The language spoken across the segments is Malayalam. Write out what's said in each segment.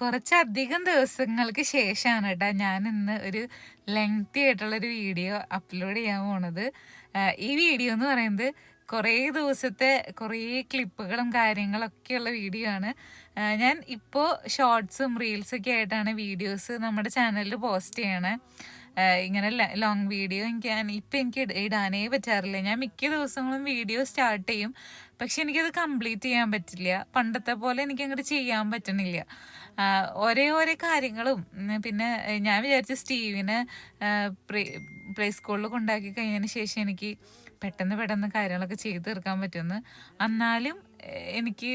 കുറച്ചധികം ദിവസങ്ങൾക്ക് ശേഷമാണ് കേട്ടോ ഞാൻ ഇന്ന് ഒരു ലെങ്തി ആയിട്ടുള്ളൊരു വീഡിയോ അപ്ലോഡ് ചെയ്യാൻ പോണത്. ഈ വീഡിയോ എന്ന് പറയുന്നത് കുറേ ദിവസത്തെ കുറേ ക്ലിപ്പുകളും കാര്യങ്ങളൊക്കെയുള്ള വീഡിയോ ആണ്. ഞാൻ ഇപ്പോൾ ഷോർട്സും റീൽസൊക്കെ ആയിട്ടാണ് വീഡിയോസ് നമ്മുടെ ചാനലിൽ പോസ്റ്റ് ചെയ്യണേ. ഇങ്ങനെ ലോങ് വീഡിയോ എനിക്ക് ഇപ്പം എനിക്ക് ഇട- ഇടാനേ പറ്റാറില്ല. ഞാൻ മിക്ക ദിവസങ്ങളും വീഡിയോ സ്റ്റാർട്ട് ചെയ്യും. പക്ഷെ എനിക്കത് കംപ്ലീറ്റ് ചെയ്യാൻ പറ്റില്ല. പണ്ടത്തെ പോലെ എനിക്ക് അങ്ങോട്ട് ചെയ്യാൻ പറ്റണില്ല. ഒരേ ഓരോ കാര്യങ്ങളും പിന്നെ ഞാൻ വിചാരിച്ച സ്റ്റീവിനെ പ്ലേ സ്കൂളിൽ കൊണ്ടാക്കി കഴിഞ്ഞതിന് ശേഷം എനിക്ക് പെട്ടെന്ന് പെട്ടെന്ന് കാര്യങ്ങളൊക്കെ ചെയ്ത് തീർക്കാൻ പറ്റുമെന്ന്. എന്നാലും എനിക്ക്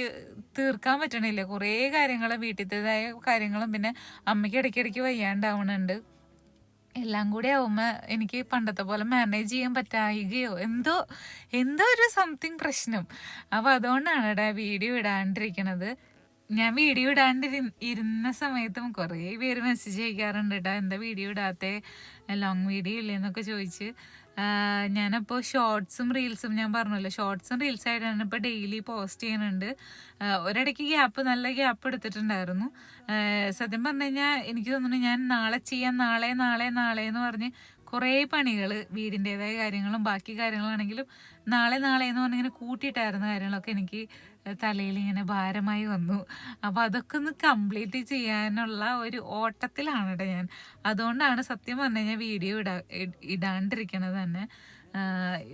തീർക്കാൻ പറ്റണില്ല. കുറേ കാര്യങ്ങൾ വീട്ടിലത്തേതായ കാര്യങ്ങളും പിന്നെ അമ്മയ്ക്ക് ഇടയ്ക്കിടയ്ക്ക് വയ്യാണ്ടാവണുണ്ട്. എല്ലാം കൂടി ആവുമ്പോൾ എനിക്ക് പണ്ടത്തെ പോലെ മാനേജ് ചെയ്യാൻ പറ്റായികയോ? എന്തോ എന്തോ ഒരു സംതിങ് പ്രശ്നം. അപ്പോൾ അതുകൊണ്ടാണ് ഇവിടെ വീഡിയോ ഇടാണ്ടിരിക്കണത്. ഞാൻ വീഡിയോ ഇടാണ്ടിരി ഇരുന്ന സമയത്തും കുറേ പേര് മെസ്സേജ് അയക്കാറുണ്ട് കേട്ടോ എന്താ വീഡിയോ ഇടാത്തേ? ലോങ് വീഡിയോ ഇല്ലേന്നൊക്കെ ചോദിച്ച്. ആഹ് ഞാനപ്പോൾ ഷോർട്സും റീൽസും ഞാൻ പറഞ്ഞല്ലോ. ഷോർട്സും റീൽസ് ആയിട്ടാണ് ഇപ്പോൾ ഡെയിലി പോസ്റ്റ് ചെയ്യുന്നുണ്ട്. ഒരിടയ്ക്ക് ഗ്യാപ്പ് നല്ല ഗ്യാപ്പ് എടുത്തിട്ടുണ്ടായിരുന്നു. സത്യം പറഞ്ഞു കഴിഞ്ഞാൽ എനിക്ക് തോന്നുന്നു ഞാൻ നാളെ ചെയ്യാം നാളെ നാളെ നാളെ എന്ന് പറഞ്ഞ് കുറേ പണികൾ വീടിന്റേതായ കാര്യങ്ങളും ബാക്കി കാര്യങ്ങളാണെങ്കിലും നാളെ നാളെ എന്ന് പറഞ്ഞിങ്ങനെ കൂട്ടിയിട്ടായിരുന്ന കാര്യങ്ങളൊക്കെ എനിക്ക് തലയിൽ ഇങ്ങനെ ഭാരമായി വന്നു. അപ്പോൾ അതൊക്കെ ഒന്ന് കംപ്ലീറ്റ് ചെയ്യാനുള്ള ഒരു ഓട്ടത്തിലാണ് കേട്ടോ ഞാൻ. അതുകൊണ്ടാണ് സത്യം പറഞ്ഞു കഴിഞ്ഞാൽ വീഡിയോ ഇടാ ഇടാണ്ടിരിക്കണത് തന്നെ.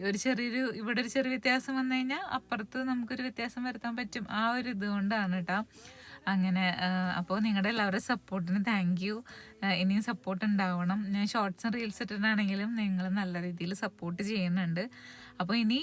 ഒരു ചെറിയൊരു ഇവിടെ ഒരു ചെറിയ വ്യത്യാസം വന്നു കഴിഞ്ഞാൽ അപ്പുറത്ത് നമുക്കൊരു വ്യത്യാസം വരുത്താൻ പറ്റും. ആ ഒരു ഇത് കൊണ്ടാണ് കേട്ടോ അങ്ങനെ അപ്പോൾ നിങ്ങളുടെ എല്ലാവരുടെ സപ്പോർട്ടിന് താങ്ക് യു ഇനിയും സപ്പോർട്ട് ഉണ്ടാവണം. ഞാൻ ഷോർട്സും റീൽസ് ഇട്ടിട്ടാണെങ്കിലും നിങ്ങൾ നല്ല രീതിയിൽ സപ്പോർട്ട് ചെയ്യുന്നുണ്ട്. അപ്പോൾ ഇനി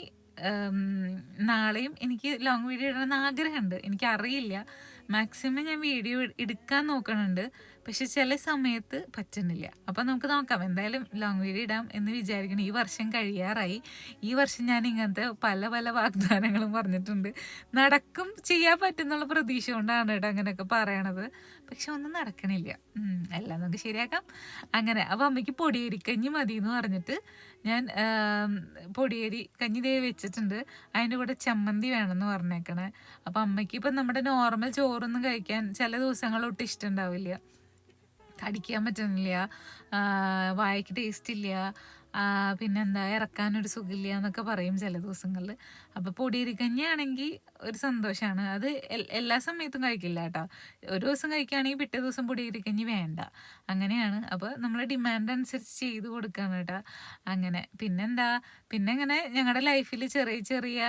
നാളെയും എനിക്ക് ലോങ് വീഡിയോ ഇടണമെന്ന് ആഗ്രഹമുണ്ട്. എനിക്കറിയില്ല. മാക്സിമം ഞാൻ വീഡിയോ എടുക്കാൻ നോക്കണുണ്ട്. പക്ഷെ ചില സമയത്ത് പറ്റുന്നില്ല. അപ്പം നമുക്ക് നോക്കാം. എന്തായാലും ലോങ് വീഡിയോ ഇടാം എന്ന് വിചാരിക്കണം ഈ വർഷം കഴിയാറായി. ഈ വർഷം ഞാൻ ഇങ്ങനത്തെ പല പല വാഗ്ദാനങ്ങളും പറഞ്ഞിട്ടുണ്ട്. നടക്കും ചെയ്യാൻ പറ്റുന്നുള്ള പ്രതീക്ഷ കൊണ്ടാണ് കേട്ടോ അങ്ങനെയൊക്കെ പറയണത്. പക്ഷെ ഒന്നും നടക്കണില്ല. എല്ലാം നമുക്ക് ശരിയാക്കാം. അങ്ങനെ അപ്പം അമ്മയ്ക്ക് പൊടിയരിക്കഞ്ഞി മതി എന്ന് പറഞ്ഞിട്ട് ഞാൻ പൊടിയേരി പൊടിയരി കഞ്ഞി ദേ വെച്ചിട്ടുണ്ട്. അതിന്റെ കൂടെ ചമ്മന്തി വേണമെന്ന് പറഞ്ഞേക്കണേ. അപ്പം അമ്മയ്ക്ക് ഇപ്പം നമ്മുടെ നോർമൽ ചോറൊന്നും കഴിക്കാൻ ചില ദിവസങ്ങളൊട്ട് ഇഷ്ടമുണ്ടാവില്ല. കടിക്കാൻ പറ്റുന്നില്ല വായക്ക് ടേസ്റ്റ് ഇല്ല. പിന്നെന്താ ഇറക്കാനൊരു സുഖമില്ല എന്നൊക്കെ പറയും ചില ദിവസങ്ങളിൽ. അപ്പോൾ പൊടിയിരിക്കഞ്ഞാണെങ്കിൽ ഒരു സന്തോഷമാണ്. അത് എല്ലാ സമയത്തും കഴിക്കില്ല കേട്ടോ. ഒരു ദിവസം കഴിക്കുകയാണെങ്കിൽ പിറ്റേ ദിവസം പൊടിയിരിക്കഞ്ഞ് വേണ്ട. അങ്ങനെയാണ്. അപ്പോൾ നമ്മൾ ഡിമാൻഡ് അനുസരിച്ച് ചെയ്ത് കൊടുക്കുകയാണ് കേട്ടോ. അങ്ങനെ. പിന്നെന്താ? പിന്നെ ഇങ്ങനെ ഞങ്ങളുടെ ലൈഫിൽ ചെറിയ ചെറിയ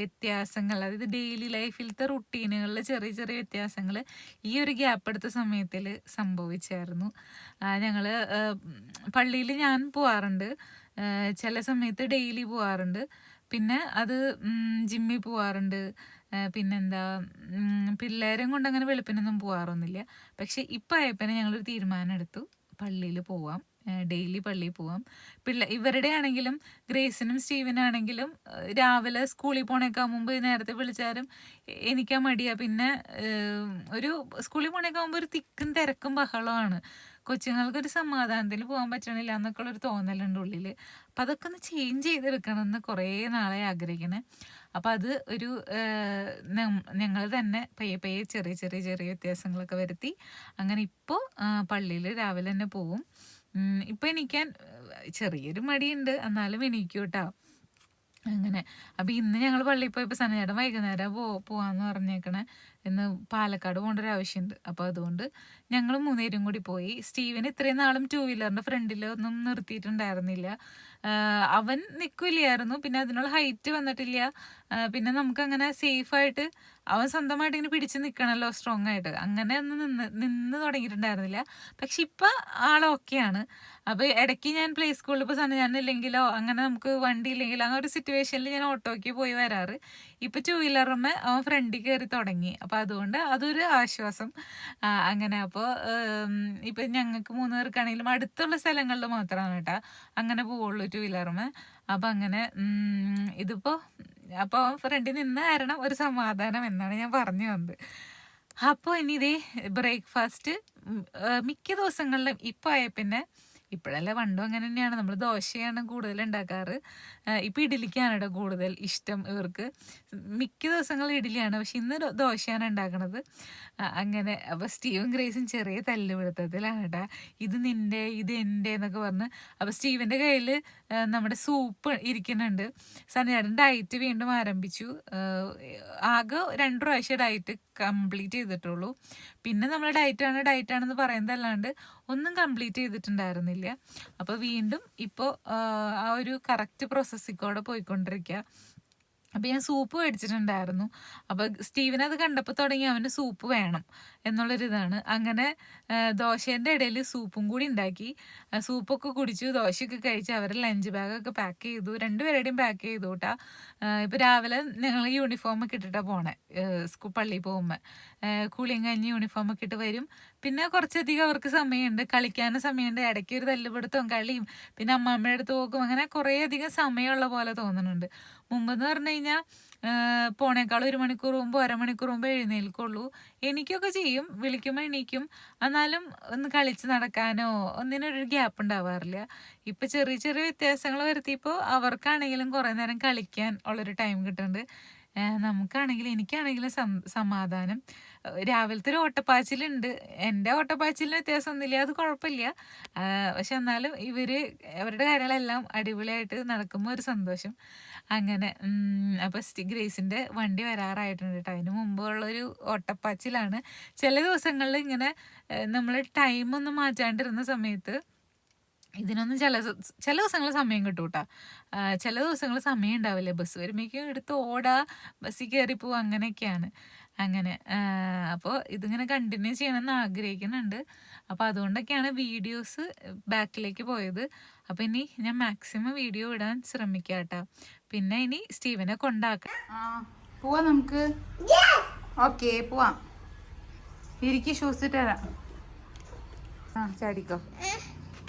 വ്യത്യാസങ്ങൾ അതായത് ഡെയിലി ലൈഫിലത്തെ റുട്ടീനുകളിൽ ചെറിയ ചെറിയ വ്യത്യാസങ്ങൾ ഈ ഒരു ഗ്യാപ്പ് എടുത്ത സമയത്തിൽ സംഭവിച്ചായിരുന്നു. ഞങ്ങൾ പള്ളിയിൽ ഞാൻ പോവാറുണ്ട്. ചില സമയത്ത് ഡെയിലി പോവാറുണ്ട്. പിന്നെ അത് ജിമ്മിൽ പോവാറുണ്ട്. പിന്നെന്താ പിള്ളേരും കൊണ്ട് അങ്ങനെ വെളുപ്പിനൊന്നും പോവാറൊന്നുമില്ല. പക്ഷെ ഇപ്പം ആയപ്പോൾ ഞങ്ങളൊരു തീരുമാനം എടുത്തു പള്ളിയിൽ പോവാം. ഡെയിലി പള്ളിയിൽ പോവാം. പിള്ള ഇവരുടെ ആണെങ്കിലും ഗ്രേസിനും സ്റ്റീവനാണെങ്കിലും രാവിലെ സ്കൂളിൽ പോണേക്കാൾ മുമ്പ് നേരത്തെ വിളിച്ചാലും എനിക്കാ മടിയാ. പിന്നെ ഒരു സ്കൂളിൽ പോണേക്കാൾ മുമ്പ് ഒരു തിക്കും തിരക്കും ബഹളമാണ്. കൊച്ചുങ്ങൾക്കൊരു സമാധാനത്തിൽ പോകാൻ പറ്റണില്ല എന്നൊക്കെ ഉള്ളൊരു തോന്നലുണ്ട് ഉള്ളിൽ അപ്പം അതൊക്കെ ഒന്ന് ചേഞ്ച് ചെയ്തെടുക്കണം എന്ന് കുറേ നാളെ ആഗ്രഹിക്കണേ. അപ്പം അത് ഒരു ഞങ്ങൾ തന്നെ പയ്യെ പയ്യെ ചെറിയ ചെറിയ ചെറിയ വ്യത്യാസങ്ങളൊക്കെ വരുത്തി അങ്ങനെ ഇപ്പോൾ പള്ളിയിൽ രാവിലെ തന്നെ പോവും. ഇപ്പം എണീക്കാൻ ചെറിയൊരു മടിയുണ്ട്. എന്നാലും എണീക്കും കേട്ടോ അങ്ങനെ. അപ്പം ഇന്ന് ഞങ്ങൾ പള്ളിയിൽ പോയപ്പോൾ സനചേട്ടൻ വൈകുന്നേരം പോ പോവാന്ന് പറഞ്ഞേക്കണേ. ഇന്ന് പാലക്കാട് പോകേണ്ട ഒരു ആവശ്യമുണ്ട് അപ്പോൾ അതുകൊണ്ട് ഞങ്ങൾ മൂന്നേരും കൂടി പോയി. സ്റ്റീവൻ ഇത്രയും നാളും ടൂ വീലറിന്റെ ഫ്രണ്ടിൽ ഒന്നും നിർത്തിയിട്ടുണ്ടായിരുന്നില്ല. അവൻ നിൽക്കില്ലായിരുന്നു പിന്നെ അതിനുള്ള ഹൈറ്റ് വന്നിട്ടില്ല. പിന്നെ നമുക്ക് അങ്ങനെ സേഫായിട്ട് അവൻ സ്വന്തമായിട്ട് ഇങ്ങനെ പിടിച്ച് നിൽക്കണമല്ലോ സ്ട്രോങ് ആയിട്ട്. അങ്ങനെ ഒന്നും നിന്ന് നിന്ന് തുടങ്ങിയിട്ടുണ്ടായിരുന്നില്ല. പക്ഷെ ഇപ്പം ആളൊക്കെയാണ് അപ്പോൾ ഇടയ്ക്ക് ഞാൻ പ്ലേ സ്കൂളിൽ ഇപ്പോൾ സന്നജാനില്ലെങ്കിലോ അങ്ങനെ നമുക്ക് വണ്ടി ഇല്ലെങ്കിലോ അങ്ങനെ ഒരു സിറ്റുവേഷനിൽ ഞാൻ ഓട്ടോയ്ക്ക് പോയി വരാറ്. ഇപ്പോൾ ടൂ വീലറമ്മ അവൻ ഫ്രണ്ടിൽ കയറി തുടങ്ങി. അപ്പോൾ അതുകൊണ്ട് അതൊരു ആശ്വാസം. അങ്ങനെ അപ്പോൾ ഇപ്പം ഞങ്ങൾക്ക് മൂന്ന് പേർക്കാണെങ്കിലും അടുത്തുള്ള സ്ഥലങ്ങളിൽ മാത്രമാണ് കേട്ടോ അങ്ങനെ പോവുള്ളൂ. ടൂ വീലറുമ്മ അപ്പം അങ്ങനെ ഇതിപ്പോൾ അപ്പോൾ ഫ്രണ്ടിൽ നിന്ന് കാരണം ഒരു സമാധാനം എന്നാണ് ഞാൻ പറഞ്ഞു വന്നത്. അപ്പോൾ ഇനി ഇതേ ബ്രേക്ക്ഫാസ്റ്റ് മിക്ക ദിവസങ്ങളിലും ഇപ്പോൾ ആയ പിന്നെ ഇപ്പോഴല്ല പണ്ടും അങ്ങനെ തന്നെയാണ് നമ്മൾ ദോശയാണ് കൂടുതൽ ഉണ്ടാക്കാറ് ഇപ്പോൾ ഇപ്പം ഇഡ്ഡലിക്കാണ് കേട്ടോ കൂടുതൽ ഇഷ്ടം ഇവർക്ക്. മിക്ക ദിവസങ്ങളും ഇഡ്ഡലിയാണ് പക്ഷെ ഇന്ന് ദോശയാണ് ഉണ്ടാക്കണത്. അങ്ങനെ അപ്പോൾ സ്റ്റീവും ഗ്രേസും ചെറിയ തല്ലുപിടുത്തത്തിലാണ് കേട്ടോ ഇത് നിന്റെ ഇത് എന്റെ എന്നൊക്കെ പറഞ്ഞ് അപ്പോൾ സ്റ്റീവിന്റെ കയ്യിൽ നമ്മുടെ സൂപ്പ് ഇരിക്കുന്നുണ്ട്. സനിയാടൻ ഡയറ്റ് വീണ്ടും ആരംഭിച്ചു. ആകെ രണ്ട് പ്രാവശ്യം ഡയറ്റ് കംപ്ലീറ്റ് ചെയ്തിട്ടുള്ളൂ. പിന്നെ നമ്മൾ ഡയറ്റാണ് ഡയറ്റാണെന്ന് പറയുന്നതല്ലാണ്ട് ഒന്നും കംപ്ലീറ്റ് ചെയ്തിട്ടുണ്ടായിരുന്നില്ല. അപ്പോൾ വീണ്ടും ഇപ്പോൾ ആ ഒരു കറക്റ്റ് പ്രോസസ്സിൽ കൂടെ പോയിക്കൊണ്ടിരിക്കുക അപ്പോൾ ഞാൻ സൂപ്പ് മേടിച്ചിട്ടുണ്ടായിരുന്നു. അപ്പോൾ സ്റ്റീവൻ അത് കണ്ടപ്പോൾ തുടങ്ങി അവന് സൂപ്പ് വേണം എന്നുള്ളൊരിതാണ്. അങ്ങനെ ദോശേന്റെ ഇടയിൽ സൂപ്പും കൂടി ഉണ്ടാക്കി. സൂപ്പൊക്കെ കുടിച്ചു ദോശയൊക്കെ കഴിച്ച് അവരെ ലഞ്ച് ബാഗൊക്കെ പാക്ക് ചെയ്തു. രണ്ടുപേരുടെയും പാക്ക് ചെയ്തു കേട്ടാ ഇപ്പോൾ രാവിലെ ഞങ്ങൾ യൂണിഫോമൊക്കെ ഇട്ടിട്ടാണ് പോണേ പള്ളിയിൽ പോകുമ്പോൾ കുളിയും കഞ്ഞി യൂണിഫോം ഒക്കെ ഇട്ട് വരും. പിന്നെ കുറച്ചധികം അവർക്ക് സമയമുണ്ട്. കളിക്കാനും സമയമുണ്ട്. ഇടയ്ക്ക് ഒരു തല്ലുപിടുത്തവും കളിയും. പിന്നെ അമ്മമ്മയുടെ അടുത്ത് പോകും. അങ്ങനെ കുറേ അധികം സമയമുള്ള പോലെ തോന്നുന്നുണ്ട്. മുമ്പെന്ന് പറഞ്ഞു കഴിഞ്ഞാൽ പോണേക്കാൾ ഒരു മണിക്കൂർ മുമ്പ് അരമണിക്കൂർ മുമ്പ് എഴുന്നേൽക്കുള്ളൂ. എനിക്കൊക്കെ ചെയ്യും. വിളിക്കുമ്പോൾ എണീക്കും. എന്നാലും ഒന്ന് കളിച്ച് നടക്കാനോ ഒന്നിനൊരു ഗ്യാപ്പ് ഉണ്ടാവാറില്ല. ഇപ്പം ചെറിയ ചെറിയ വ്യത്യാസങ്ങൾ വരുത്തിയപ്പോൾ അവർക്കാണെങ്കിലും കുറേ നേരം കളിക്കാൻ ഉള്ളൊരു ടൈം കിട്ടുന്നുണ്ട്. നമുക്കാണെങ്കിലും എനിക്കാണെങ്കിലും സമാധാനം. രാവിലത്തെ ഒരു ഓട്ടപ്പാച്ചിലുണ്ട്. എന്റെ ഓട്ടപ്പാച്ചിലിന് വ്യത്യാസമൊന്നുമില്ല അത് കുഴപ്പമില്ല. പക്ഷെ എന്നാലും ഇവർ അവരുടെ കാര്യങ്ങളെല്ലാം അടിപൊളിയായിട്ട് നടക്കുമ്പോൾ ഒരു സന്തോഷം. അങ്ങനെ അപ്പോൾ സ്റ്റി ഗ്രേസിന്റെ വണ്ടി വരാറായിട്ടുണ്ട് കേട്ടോ. അതിന് മുമ്പുള്ളൊരു ഓട്ടപ്പാച്ചിലാണ്. ചില ദിവസങ്ങളിൽ ഇങ്ങനെ നമ്മൾ ടൈമൊന്നും മാറ്റാണ്ടിരുന്ന സമയത്ത് ഇതിനൊന്നും ചില ചില ദിവസങ്ങൾ സമയം കിട്ടും കേട്ടോ ചില ദിവസങ്ങൾ സമയം ഉണ്ടാവില്ല? ബസ് വരുമ്പോഴേക്കും എടുത്ത് ഓടാ ബസ്സിൽ കയറി പോവുക അങ്ങനെയൊക്കെയാണ്. അങ്ങനെ അപ്പോൾ ഇതിങ്ങനെ കണ്ടിന്യൂ ചെയ്യണമെന്ന് ആഗ്രഹിക്കുന്നുണ്ട്. അപ്പോൾ അതുകൊണ്ടൊക്കെയാണ് വീഡിയോസ് ബാക്കിലേക്ക് പോയത്. അപ്പോൾ ഇനി ഞാൻ മാക്സിമം വീഡിയോ ഇടാൻ ശ്രമിക്കാം കേട്ടോ പിന്നെ ഇനി സ്റ്റീവനെ കൊണ്ടാക്കാം. പോവാം നമുക്ക്. ഓക്കെ പോവാം. ഇരിക്കി ഷൂസ് ഇട്ട് തരാം. ആ ചാടിക്കോ.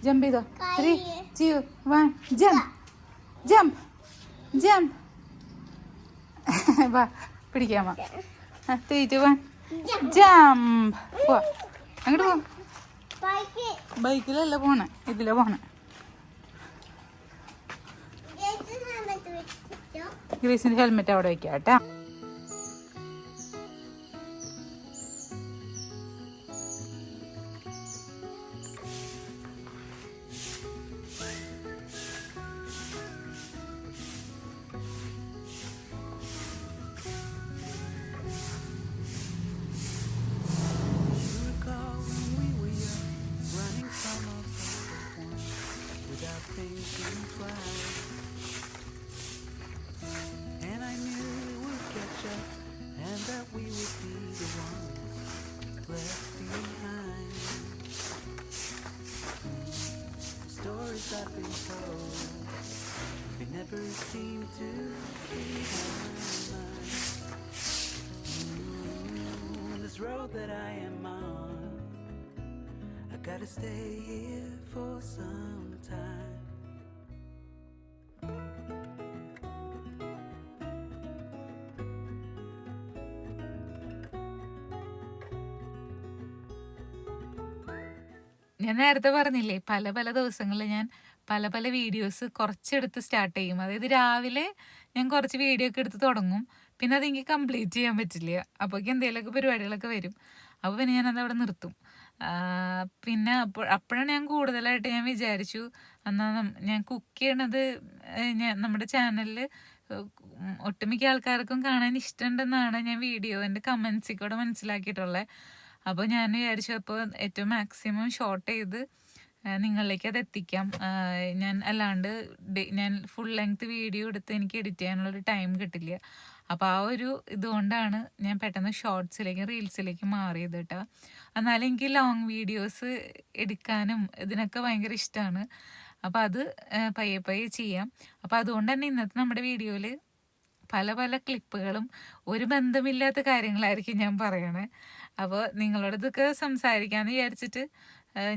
ജമ്പ് ചെയ്തോ three two one jump jump jump വാ പിടിക്കാമോ ത്രീ ടു വൺ ജമ്പ് വാ അങ്ങോട്ട് പോ ബൈക്കിലല്ല പോണേ ഇതിലാ പോണേ. ഗ്രീസിന്റെ ഹെൽമെറ്റ് അവിടെ വെക്കാം കേട്ടാ. Left behind. Stories I've been told, they never seem to mind. Mm, This road that I am on, I gotta stay here for some time. ഞാൻ നേരത്തെ പറഞ്ഞില്ലേ പല പല ദിവസങ്ങളിൽ ഞാൻ പല പല വീഡിയോസ് കുറച്ചെടുത്ത് സ്റ്റാർട്ട് ചെയ്യും. അതായത് രാവിലെ ഞാൻ കുറച്ച് വീഡിയോ ഒക്കെ എടുത്ത് തുടങ്ങും. പിന്നെ അതെനിക്ക് കംപ്ലീറ്റ് ചെയ്യാൻ പറ്റില്ല. അപ്പോഴേക്കും എന്തെങ്കിലുമൊക്കെ പരിപാടികളൊക്കെ വരും. അപ്പോൾ പിന്നെ ഞാനത് അവിടെ നിർത്തും. പിന്നെ അപ്പോൾ അപ്പോഴാണ് ഞാൻ കൂടുതലായിട്ട് ഞാൻ വിചാരിച്ചു എന്നാൽ ഞാൻ കുക്ക് ചെയ്യണത് ഞാൻ നമ്മുടെ ചാനലിൽ ഒട്ടുമിക്ക ആൾക്കാർക്കും കാണാൻ ഇഷ്ടമുണ്ടെന്നാണ് ഞാൻ വീഡിയോ എന്റെ കമൻസിൽ കൂടെ മനസ്സിലാക്കിയിട്ടുള്ളത് അപ്പോൾ ഞാൻ വിചാരിച്ചു അപ്പോൾ ഏറ്റവും മാക്സിമം ഷോർട്ട് ചെയ്ത് നിങ്ങളിലേക്ക് അത് എത്തിക്കാം. ഞാൻ അല്ലാണ്ട് ഞാൻ ഫുൾ ലെങ്ത് വീഡിയോ എടുത്ത് എനിക്ക് എഡിറ്റ് ചെയ്യാനുള്ളൊരു ടൈം കിട്ടില്ല. അപ്പോൾ ആ ഒരു ഇതുകൊണ്ടാണ് ഞാൻ പെട്ടെന്ന് ഷോർട്സിലേക്ക് റീൽസിലേക്കും മാറിയത് കേട്ടോ എന്നാലും എനിക്ക് ലോങ് വീഡിയോസ് എടുക്കാനും ഇതിനൊക്കെ ഭയങ്കര ഇഷ്ടമാണ് അപ്പോൾ അത് പയ്യെ പയ്യെ ചെയ്യാം. അപ്പോൾ അതുകൊണ്ട് തന്നെ ഇന്നത്തെ നമ്മുടെ വീഡിയോയിൽ പല പല ക്ലിപ്പുകളും ഒരു ബന്ധമില്ലാത്ത കാര്യങ്ങളായിരിക്കും ഞാൻ പറയണേ. അപ്പോൾ നിങ്ങളോട് ഇതൊക്കെ സംസാരിക്കാമെന്ന് വിചാരിച്ചിട്ട്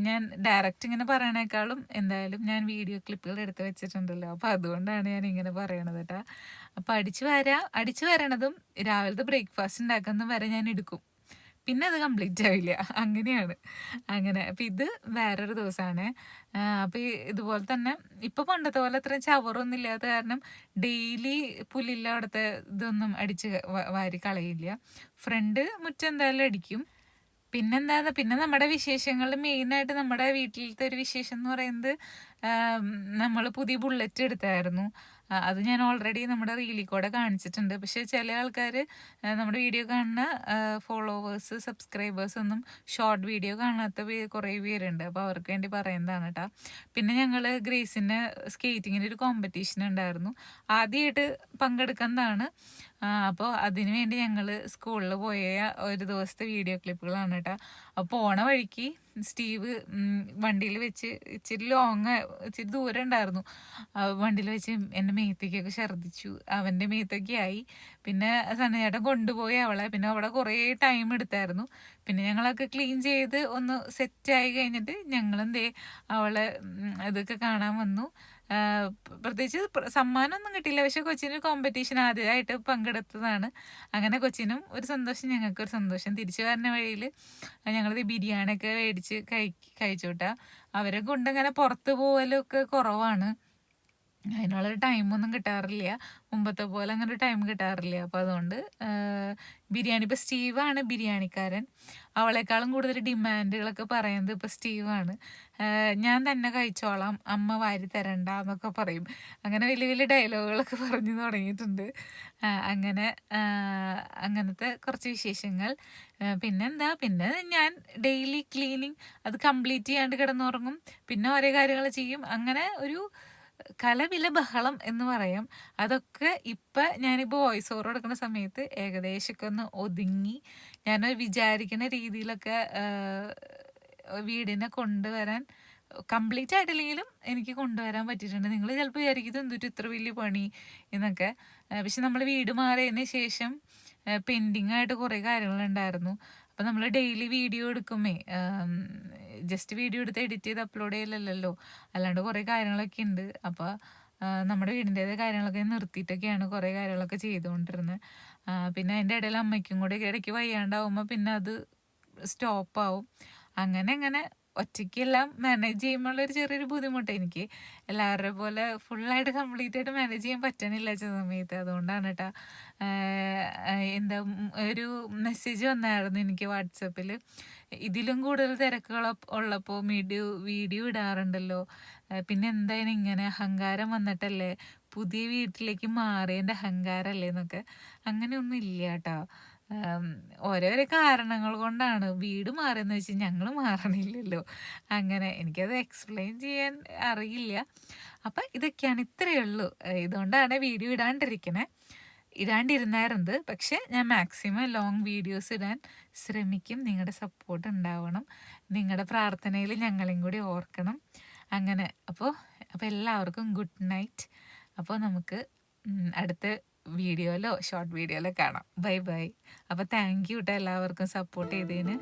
ഞാൻ ഡയറക്റ്റ് ഇങ്ങനെ പറയണേക്കാളും എന്തായാലും ഞാൻ വീഡിയോ ക്ലിപ്പുകൾ എടുത്ത് വെച്ചിട്ടുണ്ടല്ലോ. അപ്പോൾ അതുകൊണ്ടാണ് ഞാൻ ഇങ്ങനെ പറയണത് കേട്ടോ അപ്പോൾ അടിച്ചു വരാ അടിച്ചു വരണതും രാവിലത്തെ ബ്രേക്ക്ഫാസ്റ്റ് ഉണ്ടാക്കുന്നതും വരെ ഞാൻ എടുക്കും. പിന്നെ അത് കംപ്ലീറ്റ് ആവില്ല അങ്ങനെയാണ്. അങ്ങനെ. അപ്പം ഇത് വേറൊരു ദിവസമാണ് അപ്പം ഇതുപോലെ തന്നെ ഇപ്പോൾ പണ്ടത്തെ പോലെ അത്രയും ചവറൊന്നും ഇല്ലാത്ത കാരണം ഡെയിലി പുല്ലില്ല അവിടുത്തെ ഇതൊന്നും അടിച്ച് വാരി കളയില്ല. ഫ്രണ്ട് മുറ്റം എന്തായാലും അടിക്കും. പിന്നെന്താ പിന്നെ നമ്മുടെ വിശേഷങ്ങൾ മെയിനായിട്ട് നമ്മുടെ വീട്ടിലത്തെ ഒരു വിശേഷം എന്ന് പറയുന്നത് നമ്മൾ പുതിയ ബുള്ളറ്റ് എടുത്തായിരുന്നു. അത് ഞാൻ ഓൾറെഡി നമ്മുടെ റീലിൽ കൂടെ കാണിച്ചിട്ടുണ്ട്. പക്ഷെ ചില ആൾക്കാർ നമ്മുടെ വീഡിയോ കാണുന്ന ഫോളോവേഴ്സ് സബ്സ്ക്രൈബേഴ്സ് ഒന്നും ഷോർട്ട് വീഡിയോ കാണാത്ത കുറേ പേരുണ്ട്. അപ്പോൾ അവർക്ക് വേണ്ടി പറയുന്നതാണ് കേട്ടോ പിന്നെ ഞങ്ങൾ ഗ്രേസിന്റെ സ്കേറ്റിങ്ങിന്റെ ഒരു കോമ്പറ്റീഷൻ ഉണ്ടായിരുന്നു. ആദ്യമായിട്ട് പങ്കെടുക്കുന്നതാണ് അപ്പോൾ അതിനു വേണ്ടി ഞങ്ങൾ സ്കൂളിൽ പോയ ഒരു ദിവസത്തെ വീഡിയോ ക്ലിപ്പുകളാണ് കേട്ടോ അപ്പോൾ പോണ വഴിക്ക് സ്റ്റീവ് വണ്ടിയിൽ വെച്ച് ഇച്ചിരി ലോങ് ഇച്ചിരി ദൂരം ഉണ്ടായിരുന്നു. വണ്ടിയിൽ വെച്ച് എന്റെ മേത്തേക്കൊക്കെ ഛർദ്ദിച്ചു. അവന്റെ മേത്തൊക്കെ ആയി. പിന്നെ സണ്ണചേട്ടൻ കൊണ്ടുപോയി അവളെ. പിന്നെ അവിടെ കുറേ ടൈം എടുത്തായിരുന്നു. പിന്നെ ഞങ്ങളൊക്കെ ക്ലീൻ ചെയ്ത് ഒന്ന് സെറ്റായി കഴിഞ്ഞിട്ട് ഞങ്ങളെന്തേ അവളെ ഇതൊക്കെ കാണാൻ വന്നു. പ്രത്യേകിച്ച് പ്ര- സമ്മാനമൊന്നും കിട്ടിയില്ല. പക്ഷെ കൊച്ചിന് കോമ്പറ്റീഷൻ ആദ്യമായിട്ട് പങ്കെടുത്തതാണ്. അങ്ങനെ കൊച്ചിനും ഒരു സന്തോഷം ഞങ്ങൾക്കൊരു സന്തോഷം. തിരിച്ചു വരുന്ന വഴിയിൽ ഞങ്ങൾ ബിരിയാണിയൊക്കെ മേടിച്ച് കഴി കഴിച്ചു കേട്ടാ അവരെ കൊണ്ട് ഇങ്ങനെ പുറത്ത് പോകലൊക്കെ കുറവാണ്. അതിനുള്ളൊരു ടൈമൊന്നും കിട്ടാറില്ല. മുമ്പത്തെ പോലെ അങ്ങനെ ഒരു ടൈം കിട്ടാറില്ല. അപ്പോൾ അതുകൊണ്ട് ബിരിയാണി ഇപ്പോൾ സ്റ്റീവാണ് ബിരിയാണിക്കാരൻ. അവളെക്കാളും കൂടുതൽ ഡിമാൻഡുകളൊക്കെ പറയുന്നത് ഇപ്പോൾ സ്റ്റീവാണ്. ഞാൻ തന്നെ കഴിച്ചോളാം. അമ്മ വാരി തരണ്ട എന്നൊക്കെ പറയും. അങ്ങനെ വലിയ വലിയ ഡയലോഗുകളൊക്കെ പറഞ്ഞു തുടങ്ങിയിട്ടുണ്ട്. അങ്ങനെ അങ്ങനത്തെ കുറച്ച് വിശേഷങ്ങൾ. പിന്നെന്താ? പിന്നെ ഞാൻ ഡെയിലി ക്ലീനിങ് അത് കംപ്ലീറ്റ് ചെയ്യാണ്ട് കിടന്നുറങ്ങും. പിന്നെ ഓരോ കാര്യങ്ങൾ ചെയ്യും. അങ്ങനെ ഒരു കലവില ബഹളം എന്ന് പറയാം. അതൊക്കെ ഇപ്പം ഞാനിപ്പോൾ വോയിസ് ഓവർ എടുക്കുന്ന സമയത്ത് ഏകദേശമൊക്കെ ഒന്ന് ഒതുങ്ങി ഞാൻ വിചാരിക്കുന്ന രീതിയിലൊക്കെ വീടിനെ കൊണ്ടുവരാൻ കംപ്ലീറ്റ് ആയിട്ടില്ലെങ്കിലും എനിക്ക് കൊണ്ടുവരാൻ പറ്റിയിട്ടുണ്ട്. നിങ്ങൾ ചിലപ്പോൾ വിചാരിക്കും എന്തൊരു ഇത്ര വലിയ പണി എന്നൊക്കെ. പക്ഷെ നമ്മൾ വീട് മാറിയതിന് ശേഷം പെൻഡിങ് ആയിട്ട് കുറേ കാര്യങ്ങളുണ്ടായിരുന്നു. അപ്പോൾ നമ്മൾ ഡെയിലി വീഡിയോ എടുക്കുമേ ജസ്റ്റ് വീഡിയോ എടുത്ത് എഡിറ്റ് ചെയ്ത് അപ്ലോഡ് ചെയ്യലല്ലോ അല്ലാണ്ട് കുറേ കാര്യങ്ങളൊക്കെ ഉണ്ട് അപ്പോൾ നമ്മുടെ വീടിന്റേതായ കാര്യങ്ങളൊക്കെ നിർത്തിയിട്ടൊക്കെയാണ് കുറേ കാര്യങ്ങളൊക്കെ ചെയ്തുകൊണ്ടിരുന്നത് പിന്നെ അതിന്റെ ഇടയിൽ അമ്മയ്ക്കും കൂടെ ഇടയ്ക്ക് വയ്യാണ്ടാവുമ്പോൾ പിന്നെ അത് സ്റ്റോപ്പാവും അങ്ങനെ അങ്ങനെ ഒറ്റയ്ക്കെല്ലാം മാനേജ് ചെയ്യുമ്പോൾ ഒരു ചെറിയൊരു ബുദ്ധിമുട്ട് എനിക്ക്. എല്ലാവരുടെ പോലെ ഫുള്ളായിട്ട് കംപ്ലീറ്റ് ആയിട്ട് മാനേജ് ചെയ്യാൻ പറ്റണില്ല ചില സമയത്ത്. അതുകൊണ്ടാണ് കേട്ടോ എന്താ ഒരു മെസ്സേജ് വന്നായിരുന്നു എനിക്ക് വാട്സപ്പിൽ ഇതിലും കൂടുതൽ തിരക്കുകൾ ഉള്ളപ്പോൾ വീഡിയോ വീഡിയോ ഇടാറുണ്ടല്ലോ. പിന്നെ എന്തായാലും ഇങ്ങനെ അഹങ്കാരം വന്നിട്ടല്ലേ? പുതിയ വീട്ടിലേക്ക് മാറിയതിന്റെ അഹങ്കാരമല്ലേ എന്നൊക്കെ. അങ്ങനെയൊന്നും ഇല്ല കേട്ടോ ഓരോരോ കാരണങ്ങൾ കൊണ്ടാണ്. വീട് മാറിയെന്ന് വെച്ചാൽ ഞങ്ങൾ മാറണില്ലല്ലോ. അങ്ങനെ എനിക്കത് എക്സ്പ്ലെയിൻ ചെയ്യാൻ അറിയില്ല. അപ്പം ഇതൊക്കെയാണ് ഇത്രയേ ഉള്ളൂ. ഇതുകൊണ്ടാണ് വീഡിയോ ഇടാണ്ടിരിക്കണേ. ഇടാണ്ടിരുന്നായിരുന്നത്. പക്ഷേ ഞാൻ മാക്സിമം ലോങ് വീഡിയോസ് ഇടാൻ ശ്രമിക്കും. നിങ്ങളുടെ സപ്പോർട്ട് ഉണ്ടാവണം. നിങ്ങളുടെ പ്രാർത്ഥനയിൽ ഞങ്ങളെയും കൂടി ഓർക്കണം. അങ്ങനെ. അപ്പോൾ അപ്പോൾ എല്ലാവർക്കും ഗുഡ് നൈറ്റ് അപ്പോൾ നമുക്ക് അടുത്ത വീഡിയോയിലോ ഷോർട്ട് വീഡിയോയിലോ കാണാം. Bye bye. അപ്പോൾ താങ്ക് യു കേട്ടോ എല്ലാവർക്കും സപ്പോർട്ട് ചെയ്തതിന്.